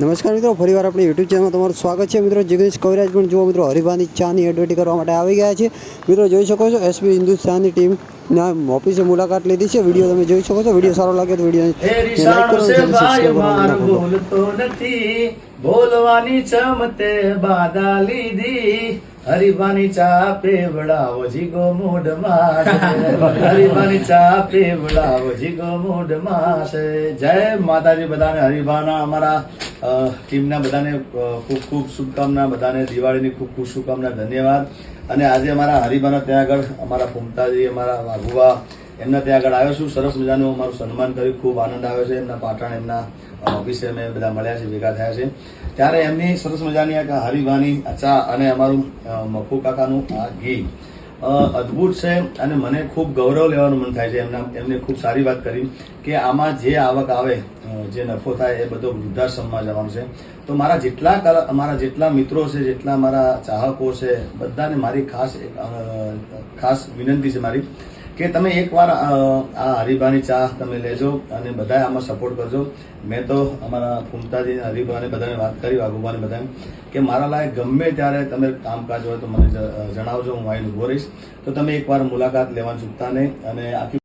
નમસ્કાર મિત્રો ફરીવાર આપણે યુટ્યુબ ચેનલમાં તમારું સ્વાગત છે. મિત્રો જગદીશ કવિરાજ પણ જુઓ મિત્રો હરિભાની ચાની એડવર્ટી કરવા માટે આવી ગયા છે. મિત્રો જોઈ શકો છો એસબી હિન્દુસ્તાનની ટીમના ઓફિસે મુલાકાત લીધી છે. વીડિયો તમે જોઈ શકો છો. વીડિયો સારો લાગે તો વીડિયો બોલવાની ચમતે બાધા લીધી. હરિભાની ચા પીવડાવો જીગો મૂઢમાં હરિભાની ચા પીવડાવો જીગો મૂઢમાં જય માતાજી બધાને હરિભાના અમારા ટીમના બધાને ખૂબ ખૂબ શુભકામના, બધાને દિવાળીની ખૂબ ખૂબ શુભકામના, ધન્યવાદ. અને આજે અમારા હરિભાના ત્યાં આગળ, અમારા ફૂમતાજી અમારા વાઘુવા, એમના ત્યાં આગળ આવ્યો છું. સરસ મજાનું અમારું સન્માન કર્યું. ખૂબ આનંદ આવ્યો છે. એમના પાટણ, એમના ઓફિસે અમે બધા મળ્યા છે ભેગા થયા છે ત્યારે એમની સરસ મજાની આ હરિભાની, અચા અને અમારું મફુ કાકાનું આ ઘી અદ્ભુત છે અને મને ખૂબ ગૌરવ લેવાનું મન થાય છે. એમના એમને ખૂબ સારી વાત કરી કે આમાં જે આવક આવે જે નફો થાય એ બધો વૃદ્ધાશ્રમમાં જવાનું છે. તો મારા જેટલા મારા જેટલા મિત્રો છે, જેટલા મારા ચાહકો છે, બધાને મારી ખાસ ખાસ વિનંતી છે મારી કે તમે એકવાર આ હરીબાની ચા તમે લેજો અને બધા આમાં સપોર્ટ કરજો. મેં તો અમારા ફૂમતાજી હરિભાને બધાને વાત કરી, વાઘુભાને બધાને, કે મારા લાયક ગમે ત્યારે તમે કામકાજ હોય તો મને જણાવજો, હું આવીને ઊભો રહીશ. તો તમે એકવાર મુલાકાત લેવાનું ચૂકતા નહીં અને આખી